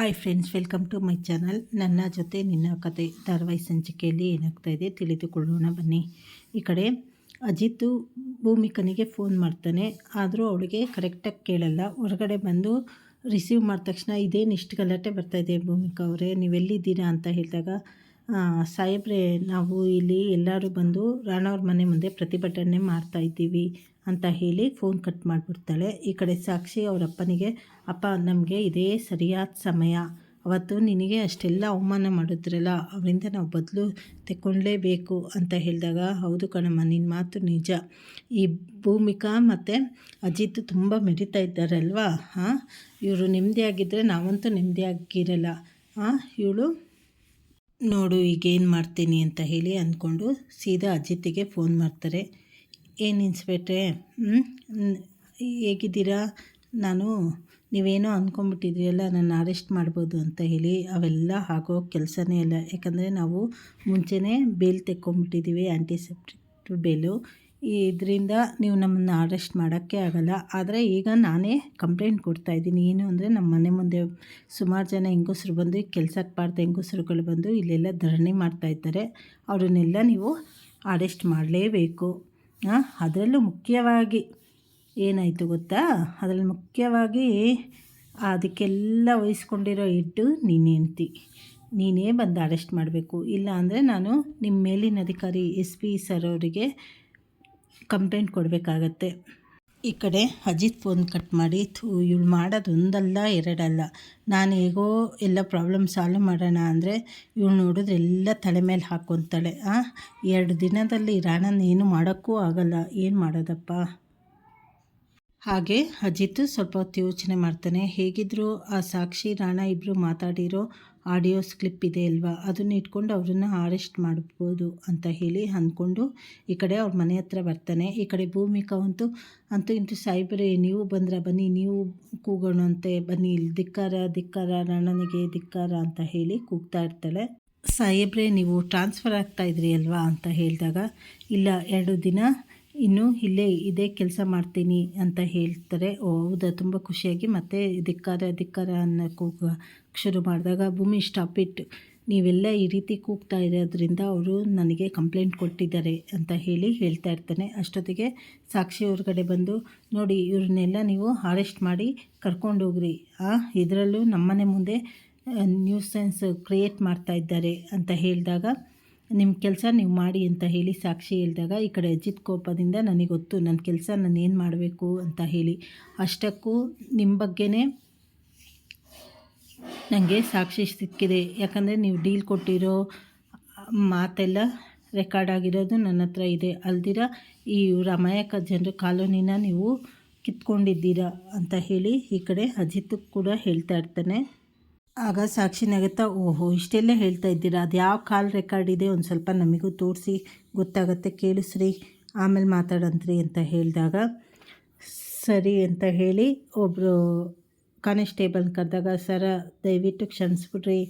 Hi friends welcome to my channel ನನ್ನ ಜೊತೆ ನಿನ್ನ ಕತೆ ಧಾರಾವಾಹಿ ಸಂಚಿಕೆಯಲ್ಲಿ ಏನಾಗ್ತಾ ಇದೆ ತಿಳಿದುಕೊಳ್ಳೋಣ ಬನ್ನಿ. ಈ ಕಡೆ ಅಜಿತ್ ಭೂಮಿಕನಿಗೆ ಫೋನ್ ಮಾಡ್ತಾನೆ. ಆದರೂ ಅವಳಿಗೆ ಕರೆಕ್ಟಾಗಿ ಕೇಳಲ್ಲ. ಹೊರಗಡೆ ಬಂದು ರಿಸೀವ್ ಮಾಡಿದ ತಕ್ಷಣ ಇದೇನು ಇಷ್ಟು ಗಲಾಟೆ ಬರ್ತಾಯಿದೆ ಭೂಮಿಕಾ ಅವರೇ. ನೀವೆಲ್ಲಿದ್ದೀರಾ ಅಂತ ಹೇಳಿದಾಗ ಸಾಹೇಬ್ರೆ, ನಾವು ಇಲ್ಲಿ ಎಲ್ಲರೂ ಬಂದು ರಾಣವ್ರ ಮನೆ ಮುಂದೆ ಪ್ರತಿಭಟನೆ ಮಾಡ್ತಾ ಇದ್ದೀವಿ. ಅಂತ ಹೇಳಿ ಫೋನ್ ಕಟ್ ಮಾಡಿಬಿಡ್ತಾಳೆ. ಈ ಕಡೆ ಸಾಕ್ಷಿ ಅವರಪ್ಪನಿಗೆ ಅಪ್ಪ, ನಮಗೆ ಇದೇ ಸರಿಯಾದ ಸಮಯ. ಅವತ್ತು ನಿನಗೆ ಅಷ್ಟೆಲ್ಲ ಅವಮಾನ ಮಾಡಿದ್ರಲ್ಲ, ಅವರಿಂದ ನಾವು ಬದಲು ತೆಕ್ಕೊಳ್ಳೇಬೇಕು ಅಂತ ಹೇಳಿದಾಗ, ಹೌದು ಕಣಮ್ಮ ನಿನ್ನ ಮಾತು ನಿಜ. ಈ ಭೂಮಿಕಾ ಮತ್ತು ಅಜಿತ್ ತುಂಬ ಮೆರಿತಾ ಇದ್ದಾರಲ್ವಾ ಹಾಂ? ಇವರು ನೆಮ್ಮದಿಯಾಗಿದ್ದರೆ ನಾವಂತೂ ನೆಮ್ಮದಿಯಾಗಿರಲ್ಲ ಹಾಂ ಇವಳು? ನೋಡು, ಈಗೇನು ಮಾಡ್ತೀನಿ ಅಂತ ಹೇಳಿ ಅಂದ್ಕೊಂಡು ಸೀದಾ ಅಜಿತ್ತಿಗೆ ಫೋನ್ ಮಾಡ್ತಾರೆ. ಏನು ಇನ್ಸ್ಪೆಕ್ಟ್ರೆ ಹೇಗಿದ್ದೀರಾ? ನಾನು, ನೀವೇನೋ ಅಂದ್ಕೊಂಬಿಟ್ಟಿದ್ರಿಯಲ್ಲ ನನ್ನ ಅರೆಸ್ಟ್ ಮಾಡ್ಬೋದು ಅಂತ ಹೇಳಿ ಅವೆಲ್ಲ ಆಗೋ ಕೆಲಸನೇ ಇಲ್ಲ. ಯಾಕಂದರೆ ನಾವು ಮುಂಚೆನೇ ಬೇಲ್ ತೆಕ್ಕೊಂಬಿಟ್ಟಿದ್ದೀವಿ ಆ್ಯಂಟಿಸೆಪ್ಟಿಕ್ ಬೇಲು ಇದರಿಂದ ನೀವು ನಮ್ಮನ್ನು ಅರೆಸ್ಟ್ ಮಾಡೋಕ್ಕೆ ಆಗಲ್ಲ. ಆದರೆ ಈಗ ನಾನೇ ಕಂಪ್ಲೇಂಟ್ ಕೊಡ್ತಾ ಇದ್ದೀನಿ. ಏನು ಅಂದರೆ ನಮ್ಮ ಮನೆ ಮುಂದೆ ಸುಮಾರು ಜನ ಹೆಂಗಸರು ಬಂದು ಕೆಲಸಕ್ಕೆ ಪಾರ್ದ ಹೆಂಗಸರುಗಳು ಬಂದು ಇಲ್ಲೆಲ್ಲ ಧರಣಿ ಮಾಡ್ತಾಯಿದ್ದಾರೆ ಅವರನ್ನೆಲ್ಲ ನೀವು ಅರೆಸ್ಟ್ ಮಾಡಲೇಬೇಕು. ಅದರಲ್ಲೂ ಮುಖ್ಯವಾಗಿ ಏನಾಯಿತು ಗೊತ್ತಾ? ಅದರಲ್ಲಿ ಮುಖ್ಯವಾಗಿ ಅದಕ್ಕೆಲ್ಲ ವಹಿಸ್ಕೊಂಡಿರೋ ಇಟ್ಟು ನೀನು ಹೆಂಡ್ತಿ. ನೀನೇ ಬಂದು ಅರೆಸ್ಟ್ ಮಾಡಬೇಕು. ಇಲ್ಲ ಅಂದರೆ ನಾನು ನಿಮ್ಮ ಮೇಲಿನ ಅಧಿಕಾರಿ ಎಸ್ ಪಿ ಸರ್ ಅವರಿಗೆ ಕಂಪ್ಲೇಂಟ್ ಕೊಡಬೇಕಾಗತ್ತೆ. ಈ ಕಡೆ ಅಜಿತ್ ಫೋನ್ ಕಟ್ ಮಾಡಿ, ಥೂ, ಇವಳು ಮಾಡೋದು ಒಂದಲ್ಲ, ಎರಡಲ್ಲ. ನಾನು ಹೇಗೋ ಎಲ್ಲ ಪ್ರಾಬ್ಲಮ್ ಸಾಲ್ವ್ ಮಾಡೋಣ ಅಂದರೆ ಇವಳು ನೋಡಿದ್ರೆ ಎಲ್ಲ ತಲೆ ಮೇಲೆ ಹಾಕ್ಕೊತಾಳೆ ಆ, ಎರಡು ದಿನದಲ್ಲಿ ರಾಣನ ಏನು ಮಾಡೋಕ್ಕೂ ಆಗಲ್ಲ. ಏನು ಮಾಡೋದಪ್ಪ? ಹಾಗೆ ಅಜಿತ್ ಸ್ವಲ್ಪ ಹೊತ್ತು ಯೋಚನೆ ಮಾಡ್ತಾನೆ. ಹೇಗಿದ್ದರೂ ಆ ಸಾಕ್ಷಿ, ರಾಣ ಇಬ್ಬರು ಮಾತಾಡಿರೋ ಆಡಿಯೋಸ್ ಕ್ಲಿಪ್ ಇದೆ ಅಲ್ವಾ? ಅದನ್ನ ಇಟ್ಕೊಂಡು ಅವ್ರನ್ನ ಅರೆಸ್ಟ್ ಮಾಡ್ಬೋದು ಅಂತ ಹೇಳಿ ಅಂದ್ಕೊಂಡು ಈ ಕಡೆ ಅವ್ರ ಮನೆ ಹತ್ರ ಬರ್ತಾನೆ. ಈ ಕಡೆ ಭೂಮಿಕಾ ಅಂತೂ ಅಂತೂ ಇಂಟು ಸಾಯಿಬರೇ ನೀವು ಬಂದ್ರೆ ಬನ್ನಿ, ನೀವು ಕೂಗೋಣಂತೆ ಬನ್ನಿ. ಇಲ್ಲಿ ಧಿಕ್ಕಾರ ಧಿಕ್ಕಾರ, ರಾಣನಿಗೆ ಧಿಕ್ಕಾರ ಅಂತ ಹೇಳಿ ಕೂಗ್ತಾ ಇರ್ತಾಳೆ. ಸಾಹೇಬ್ರೆ, ನೀವು ಟ್ರಾನ್ಸ್ಫರ್ ಆಗ್ತಾ ಇದ್ರಿ ಅಲ್ವಾ ಅಂತ ಹೇಳಿದಾಗ, ಇಲ್ಲ, ಎರಡು ದಿನ ಇನ್ನು ಇಲ್ಲೇ ಇದೇ ಕೆಲಸ ಮಾಡ್ತೀನಿ ಅಂತ ಹೇಳ್ತಾರೆ. ಓ, ಹೌದಾ? ತುಂಬ ಖುಷಿಯಾಗಿ ಮತ್ತೆ ಧಿಕ್ಕಾರ ಧಿಕ್ಕಾರ ಅನ್ನೋ ಕೂಗ ಶುರು ಮಾಡಿದಾಗ, ಭೂಮಿ ಸ್ಟಾಪ್ ಇಟ್ ನೀವೆಲ್ಲ ಈ ರೀತಿ ಕೂಗ್ತಾ ಇರೋದ್ರಿಂದ ಅವರು ನನಗೆ ಕಂಪ್ಲೇಂಟ್ ಕೊಟ್ಟಿದ್ದಾರೆ ಅಂತ ಹೇಳಿ ಹೇಳ್ತಾ ಇರ್ತಾನೆ. ಅಷ್ಟೊತ್ತಿಗೆ ಸಾಕ್ಷಿ ಹೊರಗಡೆ ಬಂದು, ನೋಡಿ, ಇವ್ರನ್ನೆಲ್ಲ ನೀವು ಅರೆಸ್ಟ್ ಮಾಡಿ ಕರ್ಕೊಂಡು ಹೋಗ್ರಿ. ಆ, ಇದರಲ್ಲೂ ನಮ್ಮನೆ ಮುಂದೆ ನ್ಯೂಸೆನ್ಸ್ ಕ್ರಿಯೇಟ್ ಮಾಡ್ತಾ ಇದ್ದಾರೆ ಅಂತ ಹೇಳಿದಾಗ ನಿಮ್ಮ ಕೆಲಸ ನೀವು ಮಾಡಿ ಅಂತ ಹೇಳಿ ಸಾಕ್ಷಿ ಹೇಳಿದಾಗ, ಈ ಕಡೆ ಅಜಿತ್ ಕೋಪದಿಂದ ನನಗೆ ಗೊತ್ತು. ನನ್ನ ಕೆಲಸ ನಾನು ಏನು ಮಾಡಬೇಕು? ಅಂತ ಹೇಳಿ. ಅಷ್ಟಕ್ಕೂ ನಿಮ್ಮ ಬಗ್ಗೆನೇ ನನಗೆ ಸಾಕ್ಷಿ ಸಿಕ್ಕಿದೆ. ಯಾಕಂದರೆ ನೀವು ಡೀಲ್ ಕೊಟ್ಟಿರೋ ಮಾತೆಲ್ಲ ರೆಕಾರ್ಡ್ ಆಗಿರೋದು ನನ್ನ ಹತ್ರ ಇದೆ. ಅಲ್ದಿರ, ಈ ರಮಾಯಕ ಜನರ ಕಾಲೋನಿನ ನೀವು ಕಿತ್ಕೊಂಡಿದ್ದೀರಾ ಅಂತ ಹೇಳಿ ಈ ಕಡೆ ಅಜಿತ್ ಕೂಡ ಹೇಳ್ತಾ ಇರ್ತಾನೆ. ಆಗ ಸಾಕ್ಷಿ ನಗುತ್ತಾ, ಓಹೋ, ಇಷ್ಟೆಲ್ಲ ಹೇಳ್ತಾ ಇದ್ದೀರಾ? ಅದು ಯಾವ ಕಾಲ್ ರೆಕಾರ್ಡ್ ಇದೆ? ಒಂದು ಸ್ವಲ್ಪ ನಮಗೂ ತೋರಿಸಿ, ಗೊತ್ತಾಗತ್ತೆ, ಕೇಳಿಸ್ರಿ. ಆಮೇಲೆ ಮಾತಾಡಂತ್ರಿ ಅಂತ ಹೇಳಿದಾಗ, ಸರಿ ಅಂತ ಹೇಳಿ ಒಬ್ಬರು ಕಾನಿಸ್ಟೇಬಲ್ ಕರೆದಾಗ, ಸರ, ದಯವಿಟ್ಟು ಕ್ಷಮಿಸ್ಬಿಡ್ರಿ.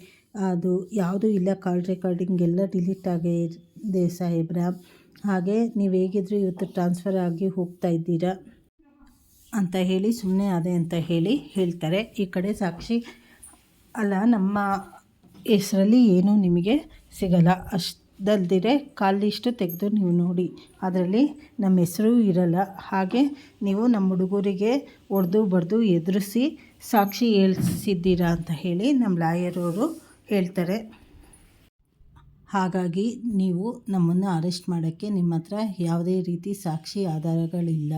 ಅದು ಯಾವುದೂ ಇಲ್ಲ, ಕಾಲ್ ರೆಕಾರ್ಡಿಂಗ್ ಎಲ್ಲ ಡಿಲೀಟ್ ಆಗಿದೆ ಸಾಹೇಬ್ರ. ಹಾಗೆ ನೀವು ಹೇಗಿದ್ರು ಇವತ್ತು ಟ್ರಾನ್ಸ್ಫರ್ ಆಗಿ ಹೋಗ್ತಾ ಇದ್ದೀರಾ? ಅಂತ ಹೇಳಿ ಸುಮ್ಮನೆ ಅದೇ ಅಂತ ಹೇಳಿ ಹೇಳ್ತಾರೆ. ಈ ಕಡೆ ಸಾಕ್ಷಿ, ಅಲ್ಲ, ನಮ್ಮ ಹೆಸರಲ್ಲಿ ಏನೂ ನಿಮಗೆ ಸಿಗಲ್ಲ. ಅಷ್ಟಲ್ದಿರೆ ಕಾಲಿಷ್ಟು ತೆಗೆದು ನೀವು ನೋಡಿ. ಅದರಲ್ಲಿ ನಮ್ಮ ಹೆಸರು ಇರಲ್ಲ. ಹಾಗೆ ನೀವು ನಮ್ಮ ಹುಡುಗರಿಗೆ ಹೊಡೆದು ಬಡ್ದು ಎದುರಿಸಿ ಸಾಕ್ಷಿ ಹೇಳ್ಸಿದ್ದೀರಾ ಅಂತ ಹೇಳಿ ನಮ್ಮ ಲಾಯರವರು ಹೇಳ್ತಾರೆ. ಹಾಗಾಗಿ ನೀವು ನಮ್ಮನ್ನು ಅರೆಸ್ಟ್ ಮಾಡೋಕ್ಕೆ ನಿಮ್ಮ ಹತ್ರ ಯಾವುದೇ ರೀತಿ ಸಾಕ್ಷಿ ಆಧಾರಗಳಿಲ್ಲ.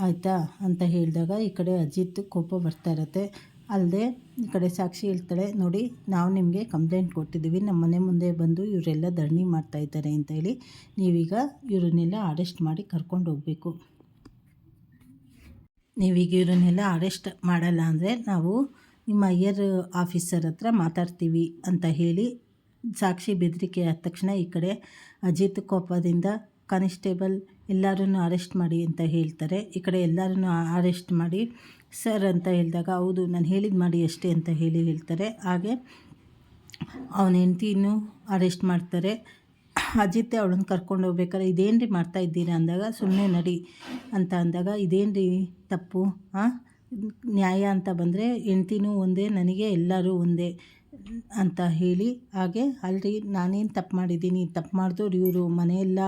ಆಯಿತಾ? ಅಂತ ಹೇಳಿದಾಗ ಈ ಕಡೆ ಅಜಿತ್ ಕೋಪ ಬರ್ತಾ ಇರತ್ತೆ. ಅಲ್ಲದೆ ಈ ಕಡೆ ಸಾಕ್ಷಿ ಹೇಳ್ತಾಳೆ, ನೋಡಿ, ನಾವು ನಿಮಗೆ ಕಂಪ್ಲೇಂಟ್ ಕೊಟ್ಟಿದ್ದೀವಿ. ನಮ್ಮ ಮನೆ ಮುಂದೆ ಬಂದು ಇವರೆಲ್ಲ ಧರಣಿ ಮಾಡ್ತಾ ಇದ್ದಾರೆ ಅಂತ ಹೇಳಿ ನೀವೀಗ ಇವರನ್ನೆಲ್ಲ ಅರೆಸ್ಟ್ ಮಾಡಿ ಕರ್ಕೊಂಡು ಹೋಗಬೇಕು. ನೀವೀಗ ಇವರನ್ನೆಲ್ಲ ಅರೆಸ್ಟ್ ಮಾಡಲ್ಲ ಅಂದರೆ ನಾವು ನಿಮ್ಮ ಅಯ್ಯರ್ ಆಫೀಸರ್ ಹತ್ರ ಮಾತಾಡ್ತೀವಿ ಅಂತ ಹೇಳಿ ಸಾಕ್ಷಿ ಬೆದರಿಕೆ ಆದ ತಕ್ಷಣ ಈ ಕಡೆ ಅಜಿತ್ ಕೋಪದಿಂದ, ಕಾನಿಸ್ಟೇಬಲ್, ಎಲ್ಲರನ್ನು ಅರೆಸ್ಟ್ ಮಾಡಿ ಅಂತ ಹೇಳ್ತಾರೆ. ಈ ಕಡೆ ಎಲ್ಲರನ್ನು ಅರೆಸ್ಟ್ ಮಾಡಿ ಸರ್ ಅಂತ ಹೇಳಿದಾಗ, ಹೌದು, ನಾನು ಹೇಳಿದ ಮಾಡಿ ಅಷ್ಟೇ ಅಂತ ಹೇಳಿ ಹೇಳ್ತಾರೆ. ಹಾಗೆ ಅವನ ಹೆಂಡ್ತಿನೂ ಅರೆಸ್ಟ್ ಮಾಡ್ತಾರೆ. ಅಜಿತ್ ಅವಳನ್ನು ಕರ್ಕೊಂಡು ಹೋಗ್ಬೇಕಾದ್ರೆ ಇದೇನು ಮಾಡ್ತಾ ಇದ್ದೀರಾ? ಅಂದಾಗ ಸುಮ್ಮನೆ ನಡಿ ಅಂತ ಅಂದಾಗ ಇದೇನು ತಪ್ಪು? ಹಾಂ ನ್ಯಾಯ ಅಂತ ಬಂದರೆ ಹೆಂಡ್ತಿನೂ ಒಂದೇ, ನನಗೆ ಎಲ್ಲರೂ ಒಂದೇ ಅಂತ ಹೇಳಿ. ಹಾಗೆ, ಅಲ್ರಿ, ನಾನೇನು ತಪ್ಪು ಮಾಡಿದ್ದೀನಿ? ತಪ್ಪು ಮಾಡಿದವ್ರು ಇವರು ಮನೆಯೆಲ್ಲ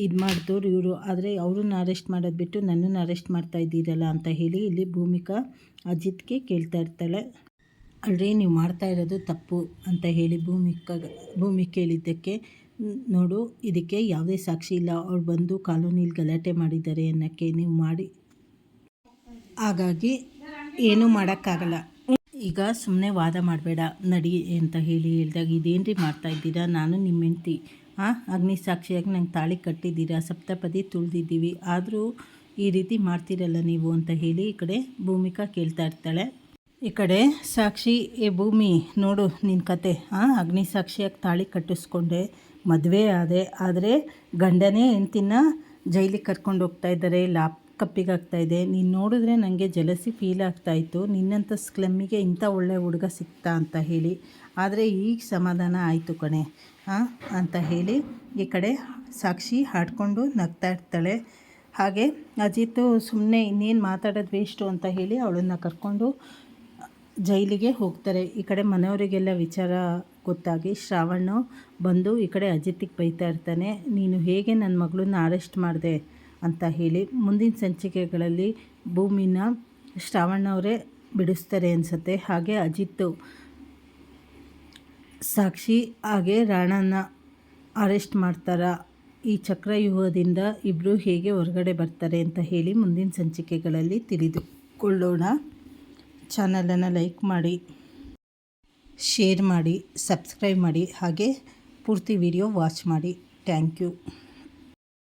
ಇದು ಮಾಡಿದವ್ರು ಇವರು. ಆದರೆ ಅವ್ರನ್ನ ಅರೆಸ್ಟ್ ಮಾಡೋದು ಬಿಟ್ಟು ನನ್ನನ್ನು ಅರೆಸ್ಟ್ ಮಾಡ್ತಾ ಇದ್ದೀರಲ್ಲ ಅಂತ ಹೇಳಿ ಇಲ್ಲಿ ಭೂಮಿಕಾ ಅಜಿತ್ಗೆ ಕೇಳ್ತಾ ಇರ್ತಾಳೆ. ಅಲ್ರಿ ನೀವು ಮಾಡ್ತಾ ಇರೋದು ತಪ್ಪು ಅಂತ ಹೇಳಿ ಭೂಮಿಕಾ, ಭೂಮಿ ಕೇಳಿದ್ದಕ್ಕೆ, ನೋಡು, ಇದಕ್ಕೆ ಯಾವುದೇ ಸಾಕ್ಷಿ ಇಲ್ಲ. ಅವ್ರು ಬಂದು ಕಾಲೋನಿಲಿ ಗಲಾಟೆ ಮಾಡಿದ್ದಾರೆ ಅನ್ನೋಕ್ಕೆ ನೀವು ಮಾಡಿ. ಹಾಗಾಗಿ ಏನೂ ಮಾಡೋಕ್ಕಾಗಲ್ಲ. ಈಗ ಸುಮ್ಮನೆ ವಾದ ಮಾಡಬೇಡ. ನಡಿ ಅಂತ ಹೇಳಿ ಹೇಳಿದಾಗ ರೀ ಮಾಡ್ತಾ ಇದ್ದೀರಾ? ನಾನು ನಿಮ್ಮ ಹೆಂಡ್ತಿ. ಹಾಂ ಅಗ್ನಿ ಸಾಕ್ಷಿಯಾಗಿ ನಂಗೆ ತಾಳಿ ಕಟ್ಟಿದ್ದೀರಾ? ಸಪ್ತಪದಿ ತುಳಿದಿದ್ದೀವಿ. ಆದರೂ ಈ ರೀತಿ ಮಾಡ್ತೀರಲ್ಲ ನೀವು ಅಂತ ಹೇಳಿ ಈ ಕಡೆ ಭೂಮಿಕಾ ಕೇಳ್ತಾ ಇರ್ತಾಳೆ. ಈ ಕಡೆ ಸಾಕ್ಷಿ, ಏ ಭೂಮಿ, ನೋಡು ನಿನ್ನ ಕತೆ. ಹಾಂ ಅಗ್ನಿ ಸಾಕ್ಷಿಯಾಗಿ ತಾಳಿ ಕಟ್ಟಿಸ್ಕೊಂಡೆ. ಮದುವೆ ಆದೆ. ಆದರೆ ಗಂಡನೇ ಹೆಂಡ್ತಿನ ಜೈಲಿಗೆ ಕರ್ಕೊಂಡು ಹೋಗ್ತಾ ಇದ್ದಾರೆ. ಲಾಪ್ ಕಪ್ಪಿಗಾಗ್ತಾ ಇದೆ ನೀನು ನೋಡಿದ್ರೆ ನನಗೆ ಜಲಸಿ ಫೀಲ್ ಆಗ್ತಾಯಿತ್ತು. ನಿನ್ನಂಥ ಸ್ಕ್ಲಮ್ಮಿಗೆ ಇಂಥ ಒಳ್ಳೆ ಹುಡುಗ ಸಿಕ್ತಾ ಅಂತ ಹೇಳಿ. ಆದರೆ ಈಗ ಸಮಾಧಾನ ಆಯಿತು ಕಣೆ ಹಾಂ ಅಂತ ಹೇಳಿ ಈ ಕಡೆ ಸಾಕ್ಷಿ ಹಾಡ್ಕೊಂಡು ನಗ್ತಾ ಇರ್ತಾಳೆ. ಹಾಗೆ ಅಜಿತ್ ಸುಮ್ಮನೆ ಇನ್ನೇನು ಮಾತಾಡೋದು ವೇಸ್ಟು ಅಂತ ಹೇಳಿ ಅವಳನ್ನು ಕರ್ಕೊಂಡು ಜೈಲಿಗೆ ಹೋಗ್ತಾರೆ. ಈ ಕಡೆ ಮನೆಯವರಿಗೆಲ್ಲ ವಿಚಾರ ಗೊತ್ತಾಗಿ ಶ್ರಾವಣ್ಣು ಬಂದು ಈ ಕಡೆ ಅಜಿತಿಗೆ ಬೈತಾ ಇರ್ತಾನೆ. ನೀನು ಹೇಗೆ ನನ್ನ ಮಗಳನ್ನ ಅರೆಸ್ಟ್ ಮಾಡಿದೆ? ಅಂತ ಹೇಳಿ ಮುಂದಿನ ಸಂಚಿಕೆಗಳಲ್ಲಿ ಭೂಮಿನ ಶ್ರಾವಣ್ಣವರೇ ಬಿಡಿಸ್ತಾರೆ ಅನಿಸುತ್ತೆ. ಹಾಗೆ ಅಜಿತ್ ಸಾಕ್ಷಿ, ಹಾಗೆ ರಾಣನ ಅರೆಸ್ಟ್ ಮಾಡ್ತಾರ. ಈ ಚಕ್ರವ್ಯೂಹದಿಂದ ಇಬ್ಬರು ಹೇಗೆ ಹೊರಗಡೆ ಬರ್ತಾರೆ ಅಂತ ಹೇಳಿ ಮುಂದಿನ ಸಂಚಿಕೆಗಳಲ್ಲಿ ತಿಳಿದುಕೊಳ್ಳೋಣ. ಚಾನಲನ್ನು ಲೈಕ್ ಮಾಡಿ, ಶೇರ್ ಮಾಡಿ, ಸಬ್ಸ್ಕ್ರೈಬ್ ಮಾಡಿ, ಹಾಗೆ ಪೂರ್ತಿ ವಿಡಿಯೋ ವಾಚ್ ಮಾಡಿ. Thank you.